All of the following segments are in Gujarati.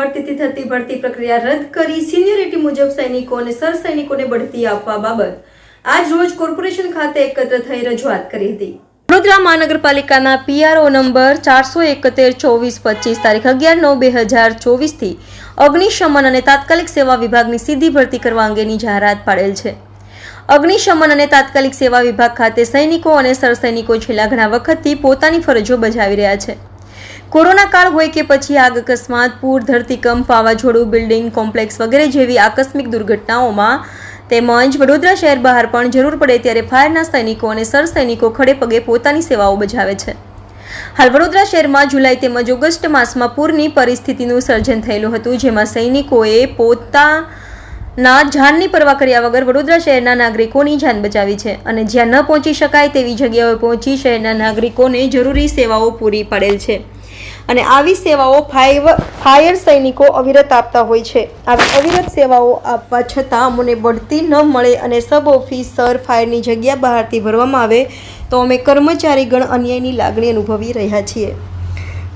ભરતીથી થતી ભરતી પ્રક્રિયા રદ કરી સિનિયરિટી મુજબ સૈનિકો અને સરસૈનિકોને બઢતી આપવા બાબત. આજ રોજ કોર્પોરેશન ખાતે એકત્ર થઈ રજૂઆત કરી હતી. વડોદરા મહાનગરપાલિકાના પીઆરઓ નંબર ચારસો એકોતેર, ચોવીસ, પચીસ, તારીખ અગિયાર નવ, બે હજાર ચોવીસથી અગ્નિશમન અને તાત્કાલિક સેવા વિભાગની સીધી ભરતી કરવા અંગેની જાહેરાત પાડેલ છે. અગ્નિશમન અને તાત્કાલિક સેવા વિભાગ ખાતે સૈનિકો અને સરસૈનિકો છેલ્લા ઘણા વખતથી પોતાની ફરજો બજાવી રહ્યા છે. કોરોના કાળ હોય કે પછી આગ અકસ્માત, પૂર, ધરતીકંપ, વાવાઝોડું, બિલ્ડિંગ કોમ્પ્લેક્સ વગેરે જેવી આકસ્મિક દુર્ઘટનાઓમાં તેમજ વડોદરા શહેર બહાર પણ જરૂર પડે ત્યારે ફાયરના સૈનિકો અને સરસૈનિકો ખડે પગે પોતાની સેવાઓ બજાવે છે. હાલ વડોદરા શહેરમાં જુલાઈ તેમજ ઓગસ્ટ માસમાં પૂરની પરિસ્થિતિનું સર્જન થયેલું હતું, જેમાં સૈનિકોએ પોતાના જાનની પરવા કર્યા વગર વડોદરા શહેરના નાગરિકોની જાન બચાવી છે અને જ્યાં ન પહોંચી શકાય તેવી જગ્યાઓએ પહોંચી શહેરના નાગરિકોને જરૂરી સેવાઓ પૂરી પાડેલ છે. અને આવી સેવાઓ ફાયર સૈનિકો અવિરત આપતા હોય છે. આવી અવિરત સેવાઓ આપવા છતાં અમને બઢતી ન મળે અને સબ ઓફિસર ફાયરની જગ્યા બહારથી ભરવામાં આવે, તો અમે કર્મચારીગણ અન્યાયની લાગણી અનુભવી રહ્યા છીએ.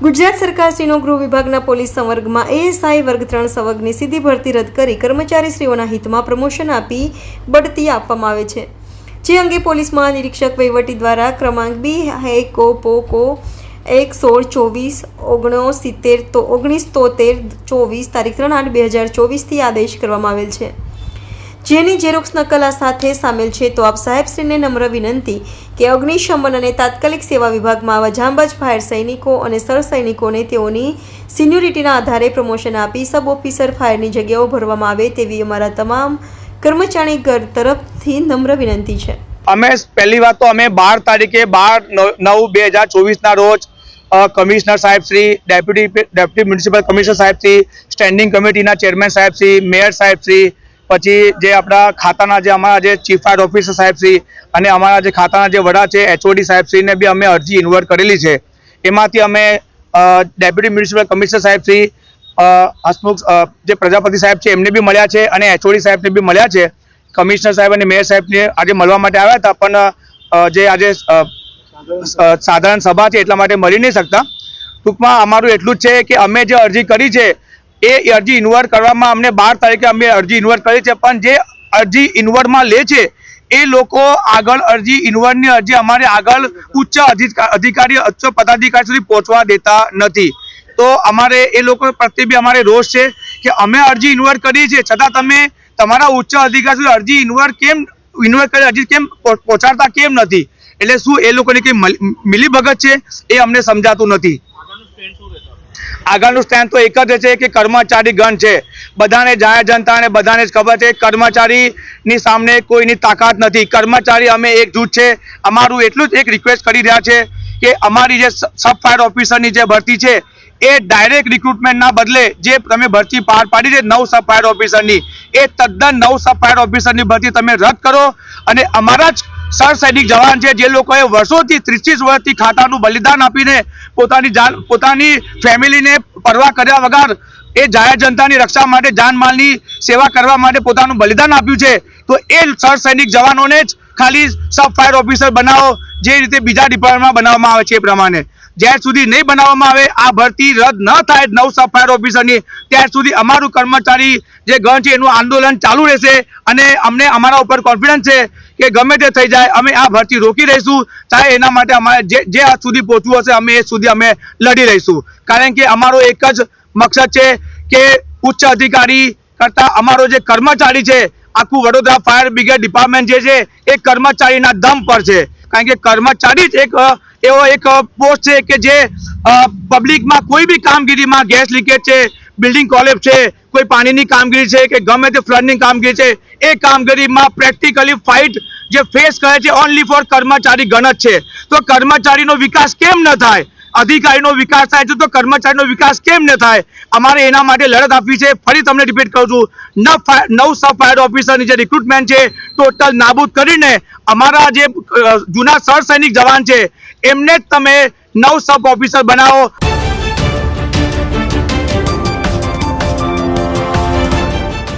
ગુજરાત સરકારશ્રીનો ગૃહ વિભાગના પોલીસ સંવર્ગમાં એએસઆઈ વર્ગ ત્રણ સંવર્ગની સીધી ભરતી રદ કરી કર્મચારીશ્રીઓના હિતમાં પ્રમોશન આપી બઢતી આપવામાં આવે છે. જે અંગે પોલીસ મહાનિરીક્ષક વહીવટી દ્વારા ક્રમાંક બી હેકો પોકો એક સોળ ચોવીસ ઓગણસિત્તેર તો ઓગણીસ તોતેર ચોવીસ તારીખ ત્રણ આઠ બે હજાર ચોવીસથી આદેશ કરવામાં આવેલ છે. જેની ઝેરોક્સ નકલ આ સાથે સામેલ છે તો આપ સાહેબશ્રીને નમ્ર વિનંતી કે અગ્નિશમન અને તાત્કાલિક સેવા વિભાગમાં આવા જાંબાજ ફાયર સૈનિકો અને સર સૈનિકોને તેઓની સિન્યોરિટીના આધારે પ્રમોશન આપી સબ ઓફિસર ફાયરની જગ્યાઓ ભરવામાં આવે તેવી અમારા તમામ કર્મચારી તરફથી નમ્ર વિનંતી છે. અમે પહેલી વાત તો અમે બાર તારીખે બાર નવ બે હજાર ચોવીસના રોજ કમિશનર સાહેબ Shri, deputy deputy municipal commissioner સાહેબ શ્રી, સ્ટેન્ડિંગ કમિટીના ચેરમેન સાહેબ શ્રી, મેયર સાહેબ શ્રી, પછી જે આપણા ખાતાના જે અમારા જે ચીફ ફાયર ઓફિસર સાહેબ શ્રી અને અમારા જે ખાતાના જે વડા છે, એચઓડી સાહેબ શ્રીને બી અમે અરજી ઇન્વર્ટ કરેલી છે. એમાંથી અમે ડેપ્યુટી મ્યુનિસિપલ કમિશનર સાહેબ શ્રી હસમુખ જે પ્રજાપતિ સાહેબ છે, એમને બી મળ્યા છે અને એચઓડી સાહેબને બી મળ્યા છે. કમિશનર સાહેબ અને મેયર સાહેબને આજે મળવા માટે આવ્યા હતા, પણ જે આજે સાધારણ સભા છે એટલા માટે મળી નહીં શકતા. ટૂંકમાં અમારું એટલું જ છે કે અમે જે અરજી કરી છે, એ અરજી ઇન્વર્ટ કરવામાં અમને બાર તારીખે અમે અરજી ઇન્વર્ટ કરી છે, પણ જે અરજી ઇન્વર્ટમાં લે છે, એ લોકો આગળ અરજી ઇન્વર્ટની અરજી અમારે આગળ ઉચ્ચ અધિકા- અધિકારી, ઉચ્ચ પદાધિકારી સુધી પહોંચવા દેતા નથી. તો અમારે એ લોકો પ્રત્યે બી અમારે રોષ છે કે અમે અરજી ઇન્વર્ટ કરી છે છતાં તમે તમારા ઉચ્ચ અધિકારી સુધી અરજી ઇન્વર્ટ કેમ ઇન્વર્ટ કરી અરજી કેમ પહોંચાડતા કેમ નથી? એટલે શું એ લોકોની કઈ મિલી, મિલીભગત છે? એ અમને સમજાતું નથી. આગળનું સ્ટેન્ડ તો એક જ છે કે કર્મચારી ગણ છે. બધાને જાહેર જનતાને બધાને જ ખબર છે, કર્મચારીની સામે કોઈની તાકાત નથી. કર્મચારી અમે એકજૂટ છે. અમારું એટલું જ એક રિક્વેસ્ટ કરી રહ્યા છે કે અમારી જે સબ ફાયર ઓફિસરની જે ભરતી છે, એ ડાયરેક્ટ રિક્રુટમેન્ટના બદલે જે તમે ભરતી પાર પાડી છે નવ સબ ફાયર ઓફિસરની એ તદ્દન નવ સબ ફાયર ઓફિસરની ભરતી તમે રદ કરો અને અમારા જ સર સૈનિક જવાન છે, જે લોકોએ વર્ષોથી ત્રીસ વર્ષથી ખાતાનું બલિદાન આપીને પોતાની જાન, પોતાની ફેમિલીને પરવા કર્યા વગર એ જાહેર જનતાની રક્ષા માટે, જાનમાલની સેવા કરવા માટે પોતાનું બલિદાન આપ્યું છે. તો એ સર સૈનિક જવાનોને જ ખાલી સબ ફાયર ઓફિસર બનાવો, જે રીતે બીજા ડિપાર્ટમેન્ટમાં બનાવવામાં આવે છે એ પ્રમાણે. જ્યાર સુધી નહીં બનાવવામાં આવે, આ ભરતી રદ ન થાય નવ સફાયર ફાયર ઓફિસરની ત્યાં સુધી અમારું કર્મચારી જે ગણ છે એનું આંદોલન ચાલુ રહેશે અને અમને અમારા ઉપર કોન્ફિડન્સ છે કે ગમે તે થઈ જાય, અમે આ ભરતી રોકી રહીશું, ચાહે એના માટે અમારે જે જે હદ સુધી પહોંચવું હશે, અમે એ સુધી અમે લડી રહીશું. કારણ કે અમારો એક જ મકસદ છે કે ઉચ્ચ અધિકારી કરતાં અમારો જે કર્મચારી છે, આખું વડોદરા ફાયર બ્રિગેડ ડિપાર્ટમેન્ટ જે છે, એ કર્મચારીના દમ પર છે. કારણ કે કર્મચારી જ એક એવો એક પોસ્ટ છે કે જે પબ્લિકમાં કોઈ બી કામગીરીમાં ગેસ લીકેજ છે બિલ્ડિંગ કોલેપ છે, કોઈ પાણીની કામગીરી છે, કે ગમે તે ફ્લડની કામગીરી છે, એ કામગીરીમાં પ્રેક્ટિકલી ફાઇટ જે ફેસ કરે છે ઓનલી ફોર કર્મચારી ગણ છે. તો કર્મચારીનો વિકાસ કેમ ન થાય? અધિકારીનો વિકાસ થાય છે, તો કર્મચારીનો વિકાસ કેમ ન થાય? અમારે એના માટે લડત આપવી છે. ફરી તમને રિપીટ કરું છું. નવ સબ ફાયર ઓફિસરની જે રિક્રુટમેન્ટ છે ટોટલ નાબૂદ કરીને અમારા જે જૂના સરસૈનિક જવાન છે એમને જ તમે નવ સબ ઓફિસર બનાવો.